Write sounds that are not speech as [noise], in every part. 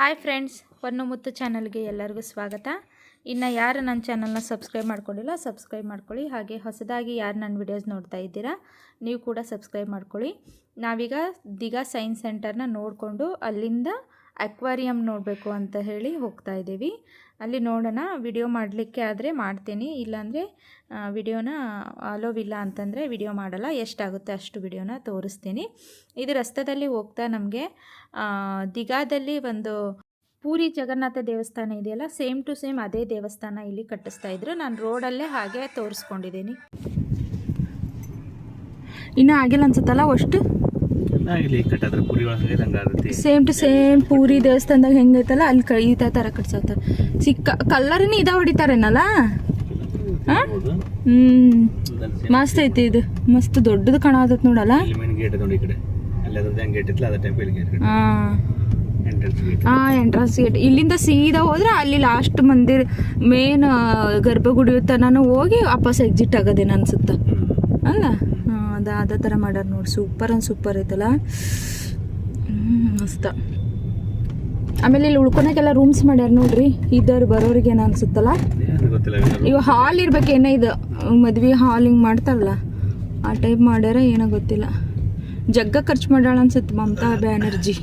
Hi friends Pannu ಮುತ್ತು ಚಾನಲ್ಗೆ ಎಲ್ಲರಿಗೂ ಸ್ವಾಗತ. ಇನ್ನು ಯಾರು ನನ್ನ ಚಾನಲ್ನ ಸಬ್ಸ್ಕ್ರೈಬ್ ಮಾಡ್ಕೊಂಡಿಲ್ಲ, ಸಬ್ಸ್ಕ್ರೈಬ್ ಮಾಡ್ಕೊಳ್ಳಿ. ಹಾಗೆ ಹೊಸದಾಗಿ ಯಾರು ನನ್ನ ವಿಡಿಯೋಸ್ ನೋಡ್ತಾ ಇದ್ದೀರಾ, ನೀವು ಕೂಡ ಸಬ್ಸ್ಕ್ರೈಬ್ ಮಾಡ್ಕೊಳ್ಳಿ. ನಾವೀಗ ದಿಗಾ ಸೈನ್ಸ್ ಸೆಂಟರ್ನ ನೋಡಿಕೊಂಡು ಅಲ್ಲಿಂದ ಅಕ್ವಾರಿಯಂ ನೋಡಬೇಕು ಅಂತ ಹೇಳಿ ಹೋಗ್ತಾ ಇದ್ದೀವಿ. ಅಲ್ಲಿ ನೋಡೋಣ ವಿಡಿಯೋ ಮಾಡಲಿಕ್ಕೆ ಆದರೆ ಮಾಡ್ತೀನಿ. ಇಲ್ಲಾಂದರೆ ವಿಡಿಯೋನ ಅಲೋವಿಲ್ಲ ಅಂತಂದರೆ ವಿಡಿಯೋ ಮಾಡಲ್ಲ. ಎಷ್ಟಾಗುತ್ತೆ ಅಷ್ಟು ವಿಡಿಯೋನ ತೋರಿಸ್ತೀನಿ. ಇದು ರಸ್ತೆದಲ್ಲಿ ಹೋಗ್ತಾ ನಮಗೆ ದಿಗಾದಲ್ಲಿ ಒಂದು ಪೂರಿ ಜಗನ್ನಾಥ ದೇವಸ್ಥಾನ ಇದೆಯಲ್ಲ, ಸೇಮ್ ಟು ಸೇಮ್ ಅದೇ ದೇವಸ್ಥಾನ ಇಲ್ಲಿ ಕಟ್ಟಿಸ್ತಾ ಇದ್ರು. ನಾನು ರೋಡಲ್ಲೇ ಹಾಗೆ ತೋರಿಸ್ಕೊಂಡಿದ್ದೀನಿ. ಇನ್ನು ಆಗಿಲ್ಲ ಅನ್ಸುತ್ತಲ್ಲ, ಅಷ್ಟು ಚೆನ್ನಾಗಿಲ್ಲ ಕಟ್ಟದ್ರ ಪುರಿ ಒಳಗೆ ಹಂಗಾಗತ್ತೆ ಸೇಮ್ ಟು ಸೇಮ್ ಪೂರಿ ದೇವಸ್ಥಾನದಾಗ ಹೆಂಗೈತಲ್ಲ ಅಲ್ಲಿ ಕ ಈ ಥರ ಕಟ್ಸತ್ತ ಸಿಕ್ಕ ಕಲ್ಲರ್ನ ಇದ ಹೊಡಿತಾರೇನಲ್ಲ? ಹ್ಮ್. ಮಸ್ತ್ ಐತಿ ಇದು. ಮಸ್ತ್ ದೊಡ್ಡದು ಕಾಣತೈತಿ ನೋಡಲ್ಲ? ಗೇಟ್ ನೋಡಿ ಈ ಕಡೆ. ಅಲ್ಲಿ ಅದ್ರದ್ದು ಹೆಂಗ್ ಗೇಟ್ ಇತ್ತಲ್ಲ ಅದೇ ಟೈಪ್ ಇಲ್ಲಿ ಗೇಟ್ ಹಾ. ಎಂಟ್ರೆನ್ಸ್ ಗೇಟ್ ಹಾ ಎಂಟ್ರನ್ಸ್ ಗೇಟ್ ಇಲ್ಲಿಂದ ಸೀದಾ ಹೋದ್ರೆ ಅಲ್ಲಿ ಲಾಸ್ಟ್ ಮಂದಿರ್ ಮೇನ್ ಗರ್ಭಗುಡಿ ತನಕ ಹೋಗಿ ವಾಪಸ್ ಎಕ್ಸಿಟ್ ಆಗೋದೇನು ಅನ್ಸುತ್ತ. ಅಲ್ಲ? ಹಾಂ ಅದ ಥರ ಮಾಡ್ಯಾರ ನೋಡಿ. ಸೂಪರ್ ಅಂದ್ ಸೂಪರ್ ಐತಲ್ಲ. ಮಸ್ತ. ಆಮೇಲೆ ಇಲ್ಲಿ ಉಳ್ಕೊಳಕ್ಕೆಲ್ಲ ರೂಮ್ಸ್ ಮಾಡ್ಯಾರ ನೋಡ್ರಿ. ಇದ್ದವ್ರು ಬರೋರಿಗೆ ಏನೋ ಅನ್ಸುತ್ತಲ್ಲ? ಇವಾಗ ಹಾಲ್ ಇರ್ಬೇಕು ಇವು ಹಾಲ್ ಇರ್ಬೇಕೇನೋ ಇದು? ಮದ್ವೆ ಹಾಲ್ ಹಿಂಗೆ ಮಾಡ್ತಾರಲ್ಲ? ಆ ಟೈಪ್ ಮಾಡ್ಯಾರ ಏನೋ ಗೊತ್ತಿಲ್ಲ. ಜಗ್ಗ ಖರ್ಚು ಮಾಡ್ಯಾಳ ಅನ್ಸುತ್ತೆ ಮಮತಾ ಬ್ಯಾನರ್ಜಿ.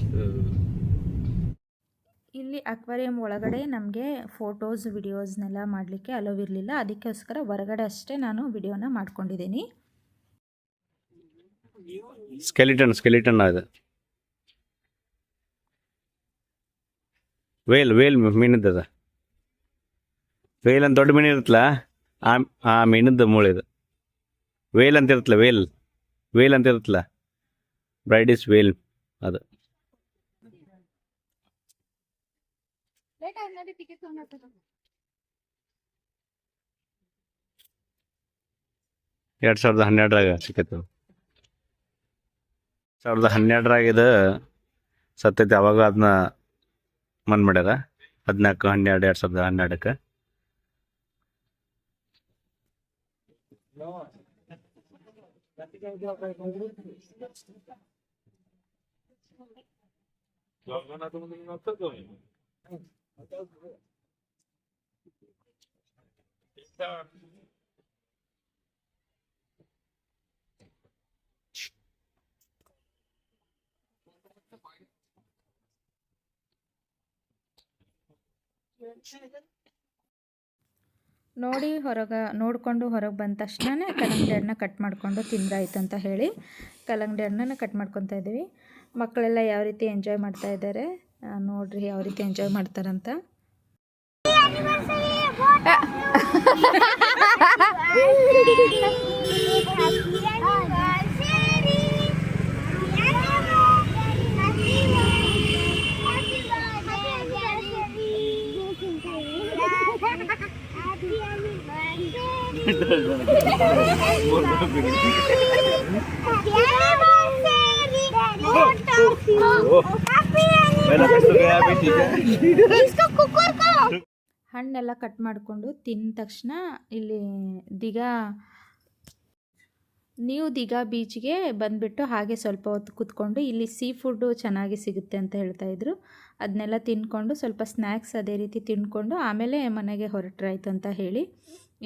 ಇಲ್ಲಿ ಅಕ್ವೇರಿಯಂ ಒಳಗಡೆ ನಮಗೆ ಫೋಟೋಸ್ ವಿಡಿಯೋಸ್ನೆಲ್ಲ ಮಾಡಲಿಕ್ಕೆ ಅಲೋವ್ ಇರಲಿಲ್ಲ. ಅದಕ್ಕೋಸ್ಕರ ಹೊರಗಡೆ ಅಷ್ಟೇ ನಾನು ವಿಡಿಯೋನ ಮಾಡ್ಕೊಂಡಿದ್ದೀನಿ. ಸ್ಕೆಲಿಟನ್ ಸ್ಕೆಲಿಟನ್ ಅದು ವೇಲ್ ವೇಲ್ ಮೀನದ ವೇಲ್ ಅಂತ ದೊಡ್ಡ ಮೀನು ಇರುತ್ತಲ್ಲ, ಆ ಆ ಮೂಳೆ ಇದು. ವೇಲ್ ಅಂತ ಇರುತ್ತಲ್ಲ ವೇಲ್ ವೇಲ್ ಅಂತ ಇರುತ್ತಲ್ಲ ಬ್ರೈಡ್ ಇಸ್ ವೇಲ್ ಅದು. ಎರಡು ಸಾವಿರದ ಹನ್ನೆರಡರಾಗ ಸಿಕ್ಕತ್ತು. ಸಾವಿರದ ಹನ್ನೆರಡರಾಗ ಇದು ಸತ್ತೈತಿ ಅವಾಗ ಅದನ್ನ ಮನ್ ಮಾಡ್ಯಾರ. ಹದಿನಾಲ್ಕು ಹನ್ನೆರಡು ಎರಡು ಸಾವಿರದ ಹನ್ನೆರಡಕ್ಕೆ. ನೋಡಿ ಹೊರಗೆ ನೋಡಿಕೊಂಡು ಹೊರಗೆ ಬಂದ ತಕ್ಷಣ ಕಲ್ಲಂಗಡಿ ಹಣ್ಣ ಕಟ್ ಮಾಡಿಕೊಂಡು ತಿಂದ್ರಾಯ್ತು ಅಂತ ಹೇಳಿ ಕಲ್ಲಂಗಡಿ ಹಣ್ಣನ್ನ ಕಟ್ ಮಾಡ್ಕೊತಾ ಇದ್ದೀವಿ. ಮಕ್ಕಳೆಲ್ಲ ಯಾವ ರೀತಿ ಎಂಜಾಯ್ ಮಾಡ್ತಾ ಇದ್ದಾರೆ? ನೋಡ್ರಿ ಯಾವ ರೀತಿ ಎಂಜಾಯ್ ಮಾಡ್ತಾರಂತ. [laughs] ಹಣ್ಣೆಲ್ಲ ಕಟ್ ಮಾಡಿಕೊಂಡು ತಿಂದ ತಕ್ಷಣ ಇಲ್ಲಿ ದಿಗ, ನೀವು ದಿಗ ಬೀಚ್ಗೆ ಬಂದುಬಿಟ್ಟು ಹಾಗೆ ಸ್ವಲ್ಪ ಹೊತ್ತು ಕೂತ್ಕೊಂಡು ಇಲ್ಲಿ ಸೀ ಫುಡ್ಡು ಚೆನ್ನಾಗಿ ಸಿಗುತ್ತೆ ಅಂತ ಹೇಳ್ತಾ ಇದ್ರು. ಅದನ್ನೆಲ್ಲ ತಿಂದ್ಕೊಂಡು ಸ್ವಲ್ಪ ಸ್ನ್ಯಾಕ್ಸ್ ಅದೇ ರೀತಿ ತಿಂದ್ಕೊಂಡು ಆಮೇಲೆ ಮನೆಗೆ ಹೊರಟ್ರಾಯ್ತು ಅಂತ ಹೇಳಿ.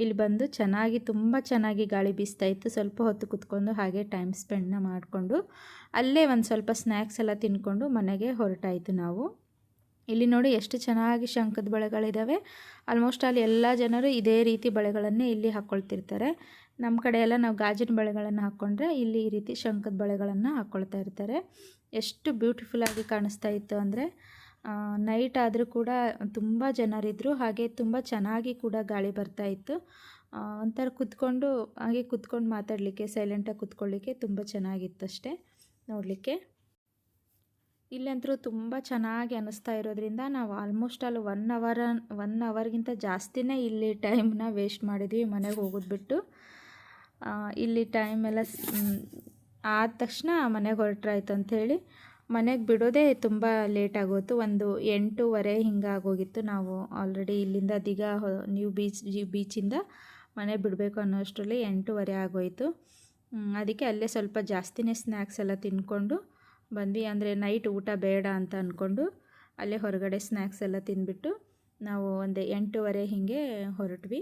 ಇಲ್ಲಿ ಬಂದು ಚೆನ್ನಾಗಿ, ತುಂಬ ಚೆನ್ನಾಗಿ ಗಾಳಿ ಬೀಸ್ತಾ ಇತ್ತು. ಸ್ವಲ್ಪ ಹೊತ್ತು ಕೂತ್ಕೊಂಡು ಹಾಗೆ ಟೈಮ್ ಸ್ಪೆಂಡ್ನ ಮಾಡಿಕೊಂಡು, ಅಲ್ಲೇ ಒಂದು ಸ್ವಲ್ಪ ಸ್ನ್ಯಾಕ್ಸ್ ಎಲ್ಲ ತಿನ್ಕೊಂಡು ಮನೆಗೆ ಹೊರಟಾಯಿತು ನಾವು. ಇಲ್ಲಿ ನೋಡಿ ಎಷ್ಟು ಚೆನ್ನಾಗಿ ಶಂಕದ ಬಳೆಗಳಿದ್ದಾವೆ ಆಲ್ಮೋಸ್ಟ್ ಅಲ್ಲಿ ಎಲ್ಲ ಜನರು ಇದೇ ರೀತಿ ಬಳೆಗಳನ್ನೇ ಇಲ್ಲಿ ಹಾಕ್ಕೊಳ್ತಿರ್ತಾರೆ ನಮ್ಮ ಕಡೆ ಎಲ್ಲ ನಾವು ಗಾಜಿನ ಬಳೆಗಳನ್ನು ಹಾಕ್ಕೊಂಡ್ರೆ ಇಲ್ಲಿ ಈ ರೀತಿ ಶಂಕದ ಬಳೆಗಳನ್ನು ಹಾಕ್ಕೊಳ್ತಾ ಇರ್ತಾರೆ. ಎಷ್ಟು ಬ್ಯೂಟಿಫುಲ್ಲಾಗಿ ಕಾಣಿಸ್ತಾ ಇತ್ತು ಅಂದರೆ ನೈಟ್ ಆದರೂ ಕೂಡ ತುಂಬ ಜನರಿದ್ದರು ಹಾಗೆ ತುಂಬ ಚೆನ್ನಾಗಿ ಕೂಡ ಗಾಳಿ ಬರ್ತಾ ಇತ್ತು. ಒಂಥರ ಕುತ್ಕೊಂಡು, ಹಾಗೆ ಕುತ್ಕೊಂಡು ಮಾತಾಡಲಿಕ್ಕೆ ಸೈಲೆಂಟಾಗಿ ಕುತ್ಕೊಳ್ಳಿಕ್ಕೆ ತುಂಬ ಚೆನ್ನಾಗಿತ್ತು ಅಷ್ಟೇ, ನೋಡಲಿಕ್ಕೆ. ಇಲ್ಲಂತರೂ ತುಂಬ ಚೆನ್ನಾಗಿ ಅನ್ನಿಸ್ತಾ ಇರೋದ್ರಿಂದ ನಾವು ಆಲ್ಮೋಸ್ಟ್ ಅಲ್ಲಿ ಒನ್ ಅವರ್ ಒನ್ ಅವರ್ಗಿಂತ ಜಾಸ್ತಿನೇ ಇಲ್ಲಿ ಟೈಮ್ನ ವೇಸ್ಟ್ ಮಾಡಿದ್ವಿ ಮನೆಗೆ ಹೋಗೋದು ಬಿಟ್ಟು. ಇಲ್ಲಿ ಟೈಮ್ ಎಲ್ಲ ಆದ ತಕ್ಷಣ ಮನೆಗೆ ಹೊರಟ್ರಾಯ್ತು ಅಂಥೇಳಿ ಮನೆಗೆ ಬಿಡೋದೇ ತುಂಬ ಲೇಟ್ ಆಗೋಯ್ತು. ಒಂದು ಎಂಟೂವರೆ ಹಿಂಗೆ ಆಗೋಗಿತ್ತು ನಾವು ಆಲ್ರೆಡಿ ಇಲ್ಲಿಂದ ದಿಗ ನ್ಯೂ ಬೀಚ್ ಜಿ ಬೀಚಿಂದ ಮನೆ ಬಿಡಬೇಕು ಅನ್ನೋ ಅಷ್ಟರಲ್ಲಿ ಎಂಟೂವರೆ ಆಗೋಯಿತು. ಅದಕ್ಕೆ ಅಲ್ಲೇ ಸ್ವಲ್ಪ ಜಾಸ್ತಿನೇ ಸ್ನ್ಯಾಕ್ಸ್ ಎಲ್ಲ ತಿಂದ್ಕೊಂಡು ಬಂದ್ವಿ. ಅಂದರೆ ನೈಟ್ ಊಟ ಬೇಡ ಅಂತ ಅಂದ್ಕೊಂಡು ಅಲ್ಲೇ ಹೊರಗಡೆ ಸ್ನ್ಯಾಕ್ಸ್ ಎಲ್ಲ ತಿಂದ್ಬಿಟ್ಟು ನಾವು ಒಂದು ಎಂಟೂವರೆ ಹೀಗೆ ಹೊರಟ್ವಿ.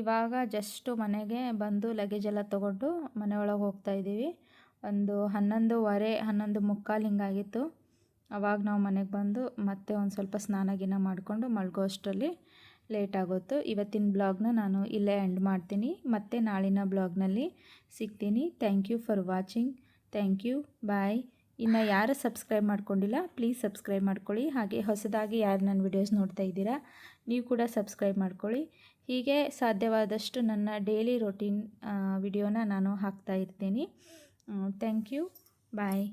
ಇವಾಗ ಜಸ್ಟು ಮನೆಗೆ ಬಂದು ಲಗೇಜ್ ಎಲ್ಲ ತೊಗೊಂಡು ಮನೆಯೊಳಗೆ ಹೋಗ್ತಾ ಇದ್ದೀವಿ. ಒಂದು ಹನ್ನೊಂದುವರೆ, ಹನ್ನೊಂದು ಮುಕ್ಕಾಲು ಹಿಂಗಾಗಿತ್ತು. ಅವಾಗ ನಾವು ಮನೆಗೆ ಬಂದು ಮತ್ತೆ ಒಂದು ಸ್ವಲ್ಪ ಸ್ನಾನ ಗಿನ ಮಾಡಿಕೊಂಡು ಮಲ್ಗೋ ಅಷ್ಟರಲ್ಲಿ ಲೇಟ್ ಆಗೋತು ಇವತ್ತಿನ ಬ್ಲಾಗ್ನ ನಾನು ಇಲ್ಲೇ ಎಂಡ್ ಮಾಡ್ತೀನಿ. ಮತ್ತೆ ನಾಳಿನ ಬ್ಲಾಗ್ನಲ್ಲಿ ಸಿಗ್ತೀನಿ. Thank you for watching thank you bye ಇನ್ನು ಯಾರು ಸಬ್ಸ್ಕ್ರೈಬ್ ಮಾಡ್ಕೊಂಡಿಲ್ಲ ಪ್ಲೀಸ್ ಸಬ್ಸ್ಕ್ರೈಬ್ ಮಾಡ್ಕೊಳ್ಳಿ. ಹಾಗೆ ಹೊಸದಾಗಿ ಯಾರು ನನ್ನ ವಿಡಿಯೋಸ್ ನೋಡ್ತಾ ಇದ್ದೀರಾ, ನೀವು ಕೂಡ ಸಬ್ಸ್ಕ್ರೈಬ್ ಮಾಡ್ಕೊಳ್ಳಿ. ಹೀಗೆ ಸಾಧ್ಯವಾದಷ್ಟು ನನ್ನ ಡೈಲಿ ರೊಟೀನ್ ವಿಡಿಯೋನ ನಾನು ಹಾಕ್ತಾ ಇರ್ತೀನಿ. Thank you. ಬಾಯ್.